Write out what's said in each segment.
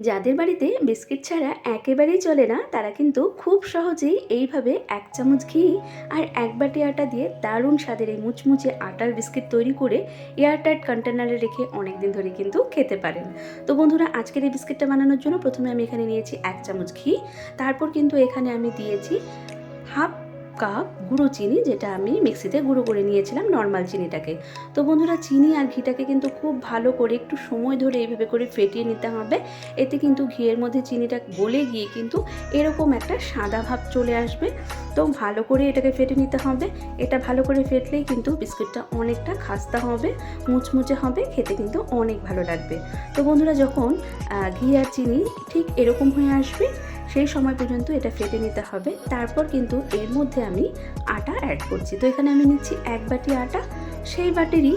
যাদের বাড়িতে বিস্কিট ছাড়া একেবারেই চলে না, তারা কিন্তু খুব সহজেই এইভাবে এক চামচ ঘি আর এক বাটি আটা দিয়ে দারুণ স্বাদের এই মুচমুচে আটার বিস্কিট তৈরি করে এয়ারটাইট কন্টেনারে রেখে অনেক দিন ধরে কিন্তু খেতে পারেন। তো বন্ধুরা, আজকের এই বিস্কিটটা বানানোর জন্য প্রথমে আমি এখানে নিয়েছি এক চামচ ঘি। তারপর কিন্তু এখানে আমি দিয়েছি হাফ কাপ, গুঁড়ো চিনি যেটা আমি মিক্সিতে গুঁড়ো করে নিয়েছিলাম নর্মাল চিনিটাকে। তো বন্ধুরা, চিনি আর ঘিটাকে কিন্তু খুব ভালো করে একটু সময় ধরে এইভাবে করে ফেটিয়ে নিতে হবে। এতে কিন্তু ঘিয়ের মধ্যে চিনিটা গলে গিয়ে কিন্তু এরকম একটা সাদা ভাব চলে আসবে। তো ভালো করে এটাকে ফেটে নিতে হবে। এটা ভালো করে ফেটলেই কিন্তু বিস্কুটটা অনেকটা খাস্তা হবে, মুচমুচে হবে, খেতে কিন্তু অনেক ভালো লাগবে। তো বন্ধুরা, যখন ঘি আর চিনি ঠিক এরকম হয়ে আসবে সেই সময় পর্যন্ত এটা ফেটে নিতে হবে। তারপর কিন্তু এর মধ্যে আমি আটা অ্যাড করছি। তো এখানে আমি নিচ্ছি এক বাটি আটা। সেই বাটিরই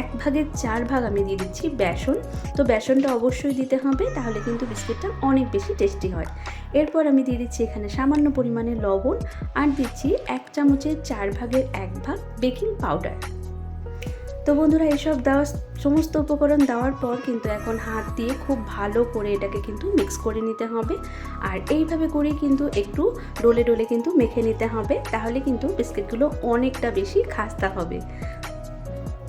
এক ভাগের চার ভাগ আমি দিয়ে দিচ্ছি বেসন। তো বেসনটা অবশ্যই দিতে হবে, তাহলে কিন্তু বিস্কিটটা অনেক বেশি টেস্টি হয়। এরপর আমি দিয়ে দিচ্ছি এখানে সামান্য পরিমাণে লবণ। আর দিচ্ছি এক চামচের চার ভাগের এক ভাগ বেকিং পাউডার তো বন্ধুরা, এইসব দেওয়া, সমস্ত উপকরণ দেওয়ার পর কিন্তু এখন হাত দিয়ে খুব ভালো করে এটাকে কিন্তু মিক্স করে নিতে হবে। আর এইভাবে করে কিন্তু একটু ডোলে ডোলে কিন্তু মেখে নিতে হবে, তাহলে কিন্তু বিস্কিটগুলো অনেকটা বেশি খাস্তা হবে।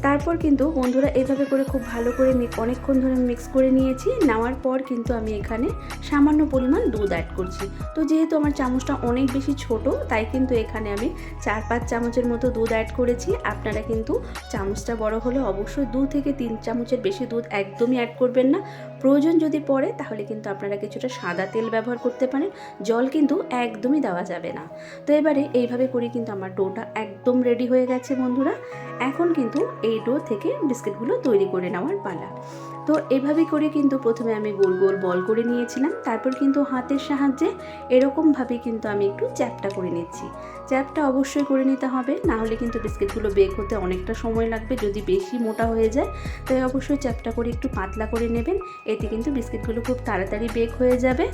তারপর কিন্তু বন্ধুরা এভাবে করে খুব ভালো করে অনেকক্ষণ ধরে মিক্স করে নিয়েছি। নেওয়ার পর কিন্তু আমি এখানে সামান্য পরিমাণ দুধ অ্যাড করছি। তো যেহেতু আমার চামচটা অনেক বেশি ছোট, তাই কিন্তু এখানে আমি চার পাঁচ চামচের মতো দুধ অ্যাড করেছি। আপনারা কিন্তু চামচটা বড় হলে অবশ্যই দু থেকে তিন চামচের বেশি দুধ একদমই অ্যাড করবেন না। প্রয়োজন যদি পড়ে, তাহলে কিন্তু আপনারা কিছুটা সাদা তেল ব্যবহার করতে পারেন। জল কিন্তু একদমই দেওয়া যাবে না। তো এবারে এইভাবে করে কিন্তু আমার ডোটা একদম রেডি হয়ে গেছে বন্ধুরা। এখন কিন্তু এই ডো থেকে বিস্কিটগুলো তৈরি করে নেওয়ার পালা। তো এভাবে করে কিন্তু প্রথমে আমি গোল গোল বল করে নিয়েছিলাম। তারপর কিন্তু হাতের সাহায্যে এরকমভাবে কিন্তু আমি একটু চ্যাপটা করে নিচ্ছি। চ্যাপটা অবশ্যই করে নিতে হবে, না হলে কিন্তু বিস্কিটগুলো বেক হতে অনেকটা সময় লাগবে যদি বেশি মোটা হয়ে যায়। তাই অবশ্যই চ্যাপটা করে একটু পাতলা করে নেবেন। এতে কিন্তু বিস্কিটগুলো খুব তাড়াতাড়ি বেক হয়ে যাবে।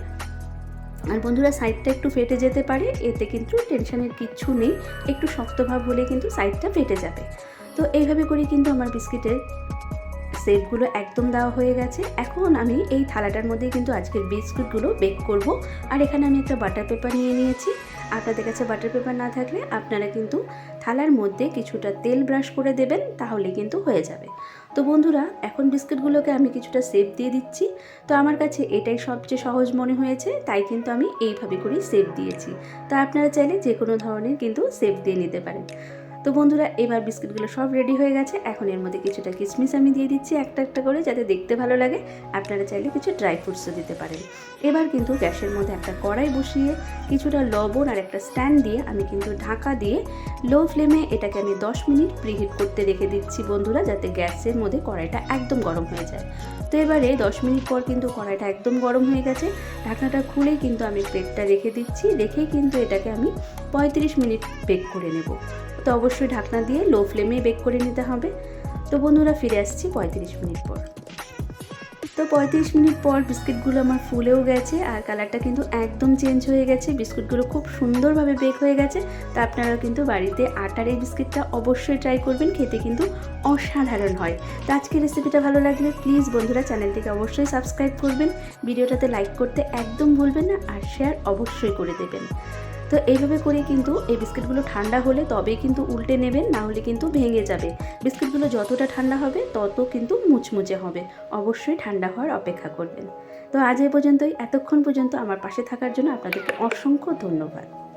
আর বন্ধুরা সাইডটা একটু ফেটে যেতে পারে, এতে কিন্তু টেনশনের কিচ্ছু নেই। একটু শক্তভাব হলে কিন্তু সাইডটা ফেটে যাবে। তো এইভাবে করে কিন্তু আমার বিস্কিটের শেপগুলো একদম দেওয়া হয়ে গেছে। এখন আমি এই থালাটার মধ্যে কিন্তু আজকের বিস্কুটগুলো বেক করব। আর এখানে আমি একটা বাটার পেপার নিয়ে নিয়েছি। আপনাদের কাছে বাটার পেপার না থাকলে আপনারা কিন্তু থালার মধ্যে কিছুটা তেল ব্রাশ করে দেবেন, তাহলে কিন্তু হয়ে যাবে। তো বন্ধুরা, এখন বিস্কিটগুলোকে আমি কিছুটা সেপ দিয়ে দিচ্ছি। তো আমার কাছে এটাই সবচেয়ে সহজ মনে হয়েছে, তাই কিন্তু আমি এইভাবে করেই সেপ দিয়েছি। তা আপনারা চাইলে যে কোনো ধরনের কিন্তু সেপ দিয়ে নিতে পারেন। তো বন্ধুরা, এবার বিস্কুটগুলো সব রেডি হয়ে গেছে। এখন এর মধ্যে কিছুটা কিশমিশ আমি দিয়ে দিচ্ছি একটা একটা করে যাতে দেখতে ভালো লাগে। আপনারা চাইলে কিছু ড্রাই ফ্রুটসও দিতে পারেন। এবার কিন্তু গ্যাসের মধ্যে একটা কড়াই বসিয়ে কিছুটা লবণ আর একটা স্ট্যান্ড দিয়ে আমি কিন্তু ঢাকা দিয়ে লো ফ্লেমে এটাকে আমি 10 মিনিট প্রিহিট করতে রেখে দিচ্ছি বন্ধুরা, যাতে গ্যাসের মধ্যে কড়াইটা একদম গরম হয়ে যায়। তো এবারে 10 মিনিট পর কিন্তু কড়াইটা একদম গরম হয়ে গেছে। ঢাকনাটা খুলেই কিন্তু আমি প্লেটটা রেখে দিচ্ছি। রেখেই কিন্তু এটাকে আমি 35 মিনিট বেক করে নেব। তো অবশ্যই ঢাকনা দিয়ে লো ফ্লেমে বেক করে নিতে হবে। তো বন্ধুরা ফিরে আসছি পঁয়ত্রিশ মিনিট পর। তো পঁয়ত্রিশ মিনিট পর বিস্কিটগুলো আমার ফুলেও গেছে আর কালারটা কিন্তু একদম চেঞ্জ হয়ে গেছে। বিস্কুটগুলো খুব সুন্দরভাবে বেক হয়ে গেছে। তা আপনারা কিন্তু বাড়িতে আটার এই বিস্কিটটা অবশ্যই ট্রাই করবেন, খেতে কিন্তু অসাধারণ হয়। তো আজকের রেসিপিটা ভালো লাগলে প্লিজ বন্ধুরা চ্যানেলটিকে অবশ্যই সাবস্ক্রাইব করবেন। ভিডিওটাতে লাইক করতে একদম ভুলবেন না আর শেয়ার অবশ্যই করে দেবেন। তো এইভাবে করে কিন্তু এই বিস্কিটগুলো ঠান্ডা হলে তবে কিন্তু উল্টে নেবেন, না হলে কিন্তু ভেঙে যাবে। বিস্কিটগুলো যতটা ঠান্ডা হবে, তত কিন্তু মুচমুচে হবে। অবশ্যই ঠান্ডা হওয়ার অপেক্ষা করবেন। তো আজ এই পর্যন্তই। এতক্ষণ পর্যন্ত আমার পাশে থাকার জন্য আপনাদেরকে অসংখ্য ধন্যবাদ।